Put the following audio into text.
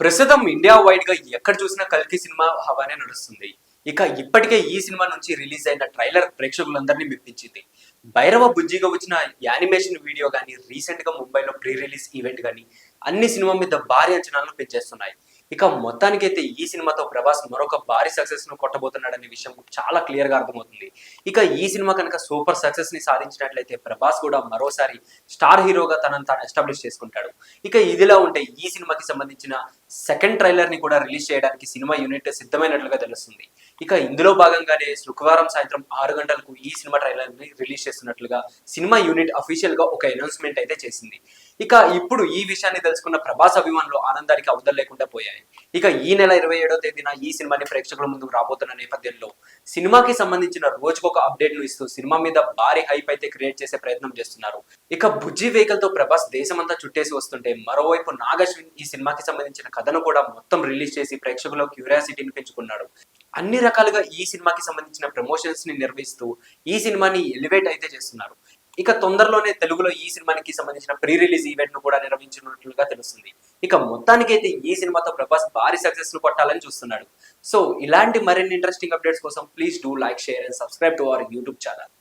ప్రస్తుతం ఇండియా వైడ్గా ఎక్కడ చూసినా కల్కి సినిమా హవానే నడుస్తుంది. ఇక ఇప్పటికే ఈ సినిమా నుంచి రిలీజ్ అయిన ట్రైలర్ ప్రేక్షకులందరినీ మెప్పించింది. భైరవ బుజ్జిగా వచ్చిన యానిమేషన్ వీడియో కానీ రీసెంట్గా ముంబైలో ప్రీ రిలీజ్ ఈవెంట్ కానీ అన్ని సినిమా మీద భారీ అంచనాలను పెంచేస్తున్నాయి. ఇక మొత్తానికైతే ఈ సినిమాతో ప్రభాస్ మరొక భారీ సక్సెస్ను కొట్టబోతున్నాడనే విషయం చాలా క్లియర్గా అర్థమవుతుంది. ఇక ఈ సినిమా కనుక సూపర్ సక్సెస్ని సాధించినట్లయితే ప్రభాస్ కూడా మరోసారి స్టార్ హీరోగా తనను తాను ఎస్టాబ్లిష్ చేసుకుంటాడు. ఇక ఇదిలా ఉంటే ఈ సినిమాకి సంబంధించిన సెకండ్ ట్రైలర్ని కూడా రిలీజ్ చేయడానికి సినిమా యూనిట్ సిద్ధమైనట్లుగా తెలుస్తుంది. ఇక ఇందులో భాగంగానే శుక్రవారం సాయంత్రం ఆరు గంటలకు ఈ సినిమా ట్రైలర్ని రిలీజ్ చేస్తున్నట్లుగా సినిమా యూనిట్ అఫీషియల్గా ఒక అనౌన్స్మెంట్ అయితే చేసింది. ఇక ఇప్పుడు ఈ విషయాన్ని తెలుసుకున్న ప్రభాస్ అభిమానులు ఆనందానికి అవధులు లేకుండా పోయాయి. ఇక ఈ నెల ఇరవై ఏడో తేదీన ఈ సినిమాని ప్రేక్షకుల ముందుకు రాబోతున్న నేపథ్యంలో సినిమాకి సంబంధించిన రోజుకొక అప్డేట్ను ఇస్తూ సినిమా మీద భారీ హైప్ అయితే క్రియేట్ చేసే ప్రయత్నం చేస్తున్నారు. ఇక బుజ్జి వెహికల్తో ప్రభాస్ దేశమంతా చుట్టేసి వస్తుంటే మరోవైపు నాగశ్విన్ ఈ సినిమాకి సంబంధించిన కథను కూడా మొత్తం రిలీజ్ చేసి ప్రేక్షకుల క్యూరియాసిటీని పెంచుకున్నాడు. అన్ని రకాలుగా ఈ సినిమాకి సంబంధించిన ప్రమోషన్స్ని నిర్వహిస్తూ ఈ సినిమాని ఎలివేట్ అయితే చేస్తున్నారు. ఇక తొందరలోనే తెలుగులో ఈ సినిమానికి సంబంధించిన ప్రీ రిలీజ్ ఈవెంట్ను కూడా నిర్వహించినట్లుగా తెలుస్తుంది. ఇక మొత్తానికైతే ఈ సినిమాతో ప్రభాస్ భారీ సక్సెస్ను కొట్టాలని చూస్తున్నాడు. సో ఇలాంటి మరిన్ని ఇంట్రెస్టింగ్ అప్డేట్స్ కోసం please do like share and subscribe to our YouTube channel